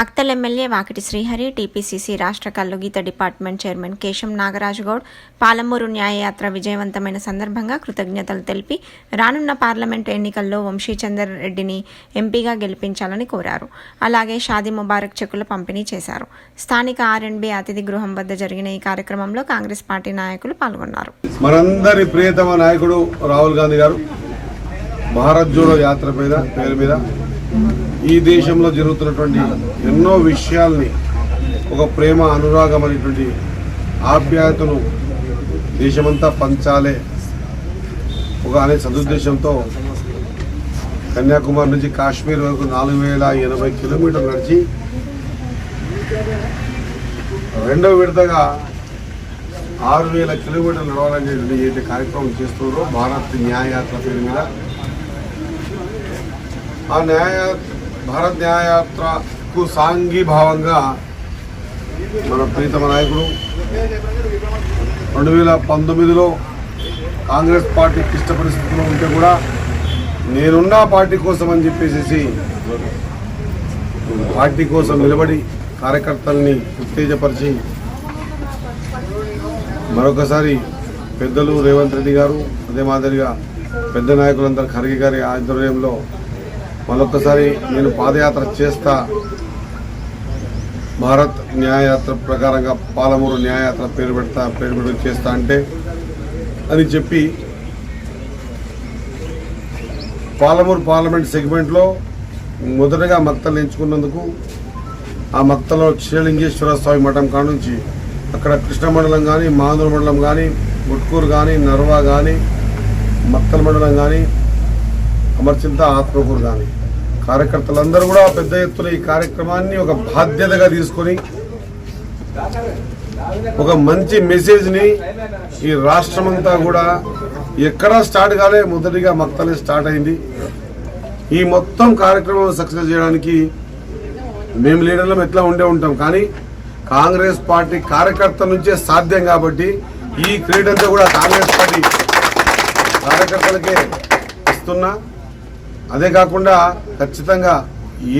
Makthal MLA Vakiti Srihari TPCC రాష్ట్ర కల్లుగీత department chairman Kesham Nagaraju Goud Palamuru న్యాయయాత్ర విజయవంతమైన సందర్భంగా కృతజ్ఞతలు తెలిపి రానున్న పార్లమెంటు ఎన్నికల్లో వంశీచందర్ రెడ్డిని ఎంపీగా గెలిపించాలని కోరారు. అలాగే షాదీ ముబారక్ చెక్కుల పంపిణీ చేశారు. స్థానిక ఆర్ఎండ్బి అతిథి గృహం వద్ద జరిగిన ఈ కార్యక్రమంలో కాంగ్రెస్ పార్టీ నాయకులు పాల్గొన్నారు. మనందరి ప్రియతమ నాయకుడు రాహుల్ గాంధీ గారు భారత్ జోడో యాత్ర మీద పేరు మీద ఈ దేశంలో జరుగుతున్నటువంటి ఎన్నో విషయాల్ని ఒక ప్రేమ అనురాగం అనేటువంటి ఆప్యాయతను దేశమంతా పంచాలే ఒక అనే సదుద్దేశంతో కన్యాకుమారి నుంచి కాశ్మీర్ వరకు నాలుగు వేల ఎనభై కిలోమీటర్లు నడిచి రెండవ విడతగా ఆరు వేల కిలోమీటర్లు నడవాలనేటువంటి ఏదైతే కార్యక్రమం చేస్తున్నారో భారత్ న్యాయయాత్ర పేరు మీద ఆ న్యాయ భారత్ న్యాయయాత్రకు సాంఘీభావంగా మన ప్రీతమ నాయకుడు రెండు వేల పంతొమ్మిదిలో కాంగ్రెస్ పార్టీ క్లిష్ట పరిస్థితుల్లో ఉంటే కూడా నేనున్న పార్టీ కోసం అని చెప్పేసి పార్టీ కోసం నిలబడి కార్యకర్తల్ని ఉత్తేజపరిచి మరొకసారి పెద్దలు రేవంత్ రెడ్డి గారు అదే మాదిరిగా పెద్ద నాయకులందరూ ఖర్గే గారి ఆధ్వర్యంలో మరొకసారి నేను పాదయాత్ర చేస్తా. భారత్ న్యాయయాత్ర ప్రకారంగా పాలమూరు న్యాయయాత్ర పేరు పెడతా పేరు పెట్టి చేస్తా అంటే అని చెప్పి పాలమూరు పార్లమెంట్ సెగ్మెంట్లో మొదటగా మక్తలు ఎంచుకున్నందుకు ఆ మక్తలో శ్రీలింగేశ్వర స్వామి మఠం కాడ నుంచి అక్కడ కృష్ణ మండలం కానీ మాందూరు మండలం కానీ గుట్కూరు కానీ నర్వా కానీ మత్తల మండలం కానీ అమర్చింత ఆత్మకూరు కానీ కార్యకర్తలందరూ కూడా పెద్ద ఎత్తున ఈ కార్యక్రమాన్ని ఒక బాధ్యతగా తీసుకొని ఒక మంచి మెసేజ్ని ఈ రాష్ట్రమంతా కూడా ఎక్కడా స్టార్ట్ కాలే మొదటిగా మక్తలే స్టార్ట్ అయింది. ఈ మొత్తం కార్యక్రమం సక్సెస్ చేయడానికి మేము లీడర్లం ఎట్లా ఉండే ఉంటాం. కానీ కాంగ్రెస్ పార్టీ కార్యకర్త నుంచే సాధ్యం కాబట్టి ఈ క్రీడంతా కూడా కాంగ్రెస్ పార్టీ కార్యకర్తలకే ఇస్తున్నా. అదే కాకుండా ఖచ్చితంగా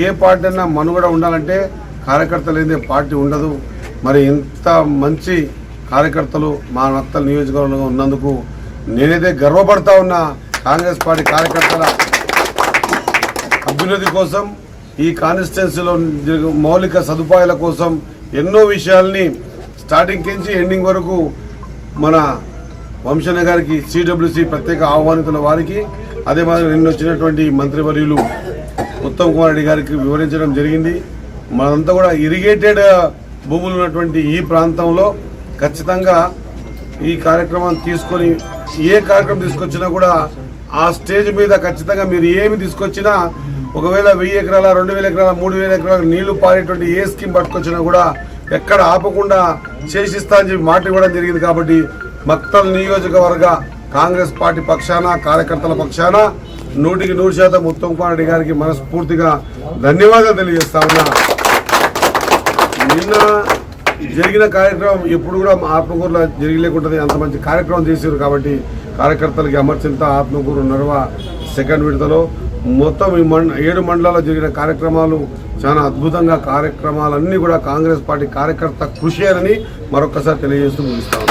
ఏ పార్టీ అయినా మనుగడ ఉండాలంటే కార్యకర్తలు లేదే పార్టీ ఉండదు. మరి ఇంత మంచి కార్యకర్తలు మా నత్తల నియోజకవర్గంలో ఉన్నందుకు నేనైతే గర్వపడతా ఉన్న కాంగ్రెస్ పార్టీ కార్యకర్తల అభ్యున్నతి కోసం ఈ కాన్స్టిట్యున్సీలో మౌలిక సదుపాయాల కోసం ఎన్నో విషయాల్ని స్టార్టింగ్ నుంచి ఎండింగ్ వరకు మన వంశన గారికి సిడబ్ల్యూసి ప్రత్యేక ఆహ్వానితుల వారికి అదే మాదిరి నిన్న వచ్చినటువంటి మంత్రివర్యులు ఉత్తమ్ కుమార్ రెడ్డి గారికి వివరించడం జరిగింది. మనంతా కూడా ఇరిగేటెడ్ భూములు ఉన్నటువంటి ఈ ప్రాంతంలో ఖచ్చితంగా ఈ కార్యక్రమం తీసుకొని ఏ కార్యక్రమం తీసుకొచ్చినా కూడా ఆ స్టేజ్ మీద ఖచ్చితంగా మీరు ఏమి తీసుకొచ్చినా ఒకవేళ వెయ్యి ఎకరాల రెండు వేల ఎకరాల మూడు వేల ఎకరాల నీళ్ళు పారేటువంటి ఏ స్కీమ్ పట్టుకొచ్చినా కూడా ఎక్కడ ఆపకుండా చేసిస్తా అని చెప్పి మాట ఇవ్వడం జరిగింది కాబట్టి మక్తల్ నియోజకవర్గ కాంగ్రెస్ పార్టీ పక్షాన కార్యకర్తల పక్షాన నూటికి నూరు శాతం ఉత్తమ్ కుమార్ రెడ్డి గారికి మనస్ఫూర్తిగా ధన్యవాదాలు తెలియజేస్తా ఉన్నా. నిన్న జరిగిన కార్యక్రమం ఎప్పుడు కూడా ఆత్మకూరులో జరిగలేకుంటుంది. అంత మంచి కార్యక్రమం చేశారు కాబట్టి కార్యకర్తలకి అమర్చింత ఆత్మకూరు నర్వ సెకండ్ విడతలో మొత్తం ఈ మండ ఏడు మండలాల్లో జరిగిన కార్యక్రమాలు చాలా అద్భుతంగా కార్యక్రమాలన్నీ కూడా కాంగ్రెస్ పార్టీ కార్యకర్త కృషి అని మరొకసారి తెలియజేస్తూ ముగిస్తాను